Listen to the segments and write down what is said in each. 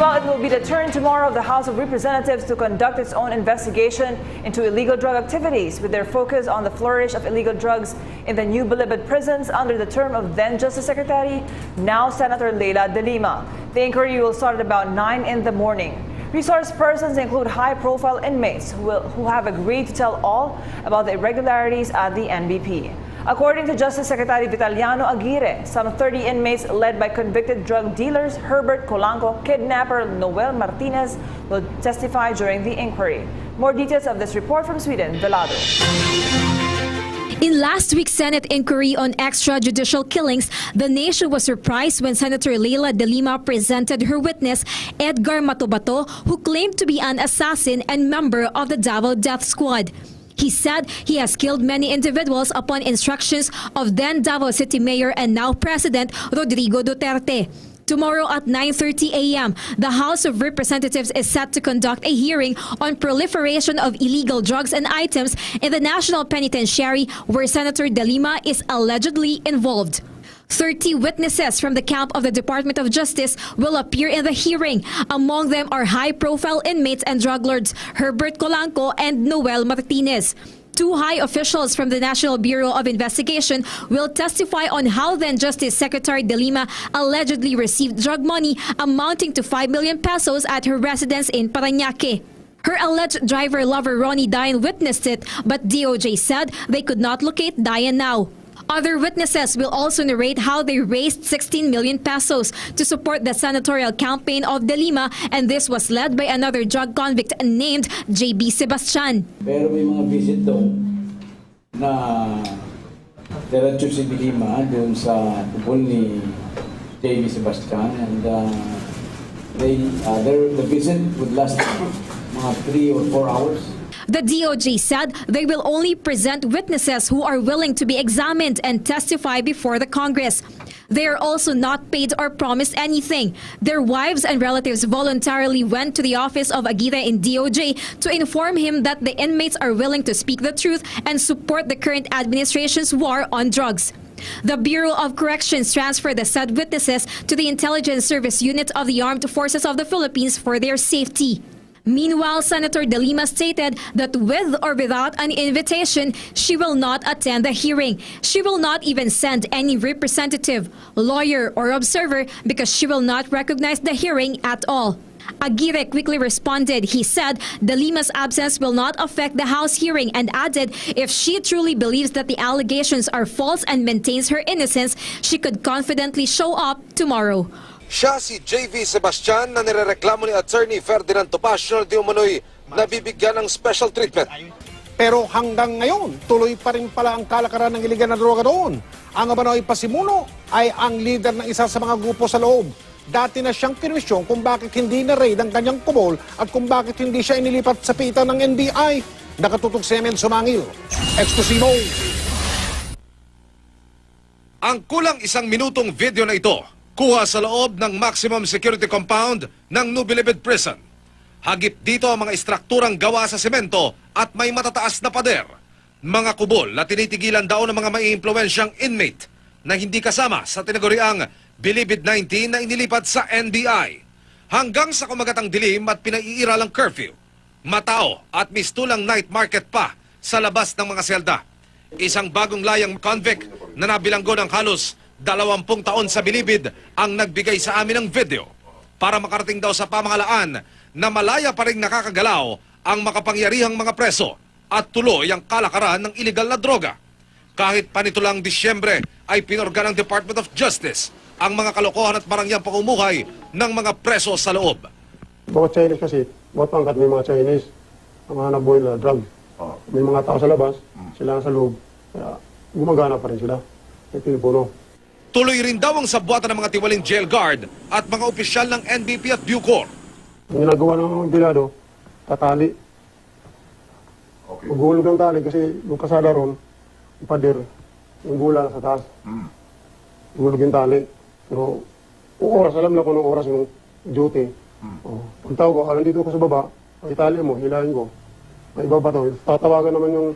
Meanwhile, it will be the turn tomorrow of the House of Representatives to conduct its own investigation into illegal drug activities, with their focus on the flourish of illegal drugs in the new Bilibid prisons under the term of then Justice Secretary, now Senator Leila De Lima. The inquiry will start at about 9 in the morning. Resource persons include high-profile inmates who, will, who have agreed to tell all about the irregularities at the NBP. According to Justice Secretary Vitaliano Aguirre, some 30 inmates led by convicted drug dealers Herbert Colanco, kidnapper Noel Martinez will testify during the inquiry. More details of this report from Sweden, Velado. In last week's Senate inquiry on extrajudicial killings, the nation was surprised when Senator Leila De Lima presented her witness, Edgar Matobato, who claimed to be an assassin and member of the Davao Death Squad. He said he has killed many individuals upon instructions of then Davao City Mayor and now President Rodrigo Duterte. Tomorrow at 9:30 a.m., the House of Representatives is set to conduct a hearing on proliferation of illegal drugs and items in the National Penitentiary where Senator De Lima is allegedly involved. 30 witnesses from the camp of the Department of Justice will appear in the hearing. Among them are high-profile inmates and drug lords Herbert Colanco and Noel Martinez. Two high officials from the National Bureau of Investigation will testify on how then Justice Secretary De Lima allegedly received drug money amounting to 5 million pesos at her residence in Parañaque. Her alleged driver lover Ronnie Diane witnessed it, but DOJ said they could not locate Diane now. Other witnesses will also narrate how they raised 16 million pesos to support the senatorial campaign of De Lima, and this was led by another drug convict named JB Sebastian. Pero may mga visit doon na diretso si Dilima doon sa tubol ni J.B. Sebastian and uh, they, uh, their, the visit would last mga 3 or 4 hours. The DOJ said they will only present witnesses who are willing to be examined and testify before the Congress. They are also not paid or promised anything. Their wives and relatives voluntarily went to the office of Aguirre in DOJ to inform him that the inmates are willing to speak the truth and support the current administration's war on drugs. The Bureau of Corrections transferred the said witnesses to the Intelligence Service Unit of the Armed Forces of the Philippines for their safety. Meanwhile, Senator De Lima stated that with or without an invitation, she will not attend the hearing. She will not even send any representative, lawyer, or observer because she will not recognize the hearing at all. Aguirre quickly responded. He said De Lima's absence will not affect the House hearing and added if she truly believes that the allegations are false and maintains her innocence, she could confidently show up tomorrow. Siya si JV Sebastian na nirereklamo ni Attorney Ferdinand Topacio na di umano'y nabibigyan ng special treatment. Pero hanggang ngayon, tuloy pa rin pala ang kalakaran ng iligan na droga doon. Ang Abanoy Pasimuno ay ang leader ng isa sa mga grupo sa loob. Dati na siyang kinwestiyon kung bakit hindi na-raid ang kanyang kubol at kung bakit hindi siya inilipat sa pitan ng NBI. Nakatutok si Emil Sumangil. Exclusivo. Ang kulang isang minutong video na ito, kuha sa loob ng maximum security compound ng Nubilibid Prison. Hagip dito ang mga istrukturang gawa sa semento at may matataas na pader. Mga kubol na tinitigilan daw ng mga maiimpluwensyang inmate na hindi kasama sa tinaguriang Bilibid 19 na inilipat sa NBI. Hanggang sa kumagatang dilim at pinaiiralang curfew. Matao at mistulang night market pa sa labas ng mga selda. Isang bagong layang convict na nabilanggo ng halos dalawampung taon sa bilibid ang nagbigay sa amin ng video para makarating daw sa pamahalaan na malaya pa rin nakakagalaw ang makapangyarihang mga preso at tuloy ang kalakaran ng iligal na droga. Kahit pa nito lang Disyembre ay pinorga ng Department of Justice ang mga kalokohan at marangyang pamumuhay ng mga preso sa loob. Bawat Chinese kasi, bawat pangkat may mga Chinese, ang mga nabuhay na drug. May mga tao sa labas, sila sa loob. Kaya gumagana pa rin sila. May pinupuno. Tuloy rin daw ang sabwatan ng mga tiwaling jail guard at mga opisyal ng NBP at Bucor. Ang ginagawa ng mga bilado, tatali. Magulog ang tali kasi yung kasada ron, yung pader, yung gula sa taas. Gulog yung tali. Pero, yung oras, alam na kung anong oras yung duty. Oh. Pag tawag ko, ah, nandito ko sa baba, ang itali mo, hilahin ko. May iba pa to. Tatawagan naman yung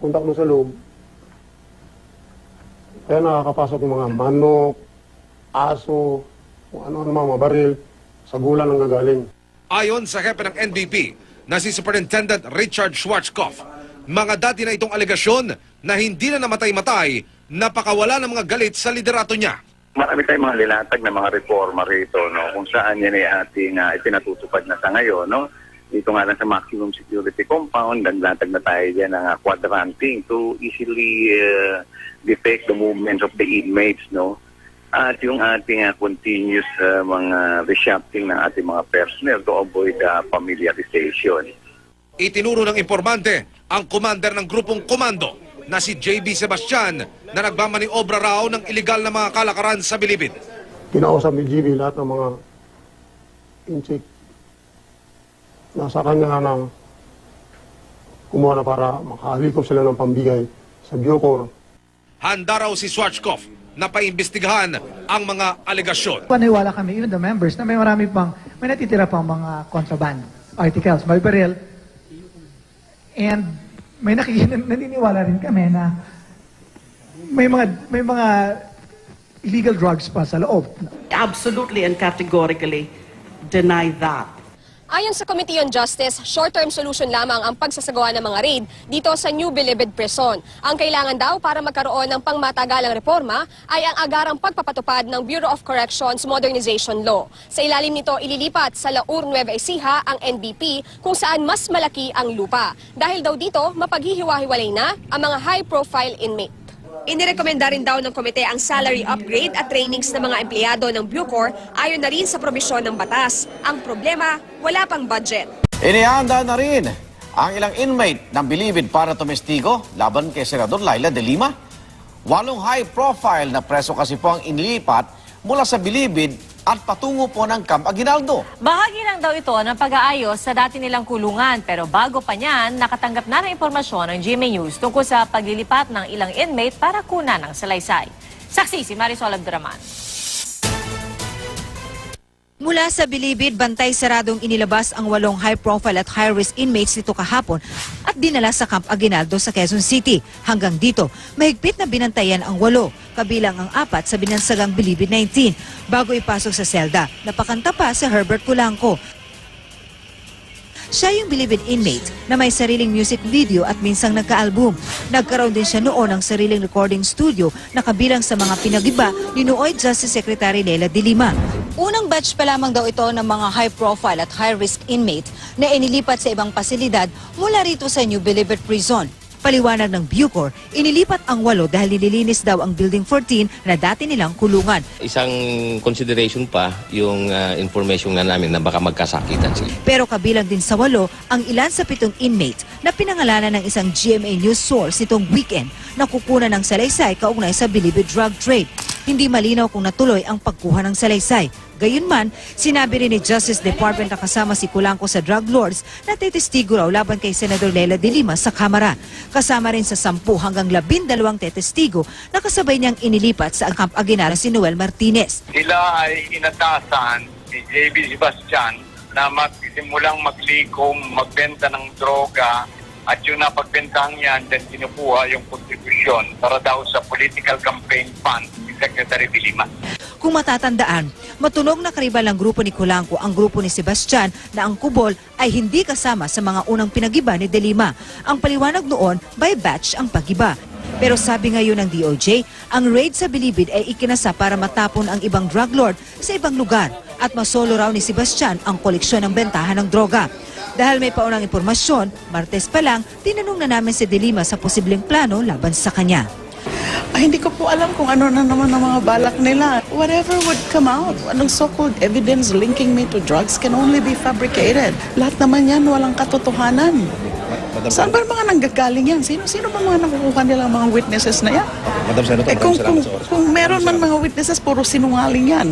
kontak mo sa loob. Kaya nakakapasok yung mga manok, aso, kung ano-ano mga baril. sa gula nang gagaling. Ayon sa hepe ng NBP na si Superintendent Richard Schwarzkopf, mga dati na itong alegasyon na hindi na namatay-matay, napakawala ng mga galit sa liderato niya. Marami tayong mga lilatag na mga reforma rito, no? kung saan yan ay ating uh, ipinatutupad na sa ngayon. No? Dito nga lang sa maximum security compound, naglatag na tayo dyan ng uh, quadranting to easily uh, detect the movements of the inmates. No? At yung ating uh, continuous uh, mga reshuffling ng ating mga personnel to avoid uh, familiarization. Itinuro ng informante ang commander ng grupong komando na si JB Sebastian na nagmamaniobra raw ng iligal na mga kalakaran sa Bilibid. Kinausap ni GB lahat ng mga inchik. Nasa kanya na kumuha na para makahalikop sila ng pambigay sa Bucor. Handa raw si Schwarzkopf na paimbestigahan ang mga alegasyon. Paniwala kami, even the members, na may marami pang, may natitira pang mga contraband articles, may baril. And may nakikita, naniniwala rin kami na may mga, may mga illegal drugs pa sa loob. absolutely and categorically deny that. Ayon sa Committee on Justice, short-term solution lamang ang pagsasagawa ng mga raid dito sa New Bilibid Prison. Ang kailangan daw para magkaroon ng pangmatagalang reforma ay ang agarang pagpapatupad ng Bureau of Corrections Modernization Law. Sa ilalim nito, ililipat sa Laur Nueva Ecija ang NBP kung saan mas malaki ang lupa. Dahil daw dito, mapaghihiwa-hiwalay na ang mga high-profile inmate. Inirekomenda rin daw ng komite ang salary upgrade at trainings ng mga empleyado ng Bucor ayon na rin sa probisyon ng batas. Ang problema, wala pang budget. Inihanda na rin ang ilang inmate ng Bilibid para tumestigo laban kay Senador Laila de Lima. Walong high-profile na preso kasi po ang inilipat mula sa Bilibid at patungo po ng Camp Aguinaldo. Bahagi lang daw ito ng pag-aayos sa dati nilang kulungan pero bago pa niyan, nakatanggap na ng impormasyon ng GMA News tungkol sa paglilipat ng ilang inmate para kuna ng salaysay. Saksi si Marisol Abduraman. Mula sa Bilibid, bantay saradong inilabas ang walong high-profile at high-risk inmates nito kahapon at dinala sa Camp Aguinaldo sa Quezon City. Hanggang dito, mahigpit na binantayan ang walo, kabilang ang apat sa binansagang Bilibid 19, bago ipasok sa selda. Napakanta pa si Herbert Culanco. Siya yung Bilibid inmate na may sariling music video at minsang nagka-album. Nagkaroon din siya noon ng sariling recording studio na kabilang sa mga pinagiba ni Nooy Justice Secretary Lela de Lima. Unang batch pa lamang daw ito ng mga high-profile at high-risk inmate na inilipat sa ibang pasilidad mula rito sa New Bilibid Prison. Paliwanag ng Bucor, inilipat ang walo dahil nililinis daw ang Building 14 na dati nilang kulungan. Isang consideration pa yung uh, information nga namin na baka magkasakitan sila. Pero kabilang din sa walo ang ilan sa pitong inmate na pinangalanan ng isang GMA News source nitong weekend na kukunan ng salaysay kaugnay sa Bilibid drug trade. Hindi malinaw kung natuloy ang pagkuha ng salaysay. Gayunman, sinabi rin ni Justice Department na kasama si Kulanco sa drug lords na tetestigo raw laban kay Senador Lela de Lima sa Kamara. Kasama rin sa 10 hanggang 12 tetestigo na kasabay niyang inilipat sa Camp Aguinaldo si Noel Martinez. Sila ay inatasan ni JB Sebastian na magsimulang maglikom, magbenta ng droga at yung napagbentahan yan, then kinukuha yung kontribusyon para daw sa political campaign fund Secretary de Lima. Kung matatandaan, matunog na karibal ang grupo ni Kulanco ang grupo ni Sebastian na ang kubol ay hindi kasama sa mga unang pinagiba ni Delima. Ang paliwanag noon, by batch ang pagiba. Pero sabi ngayon ng DOJ, ang raid sa Bilibid ay ikinasa para matapon ang ibang drug lord sa ibang lugar at masolo raw ni Sebastian ang koleksyon ng bentahan ng droga. Dahil may paunang impormasyon, Martes pa lang, tinanong na namin si Delima sa posibleng plano laban sa kanya. Ay, hindi ko po alam kung ano na naman ang mga balak nila. Whatever would come out, anong so-called evidence linking me to drugs can only be fabricated. Lahat naman yan walang katotohanan. Saan ba mga nanggagaling yan? Sino-sino ba mga nakukuha nilang mga witnesses na yan? Madam Senator, Eh kung, kung, kung meron man mga witnesses, puro sinungaling yan.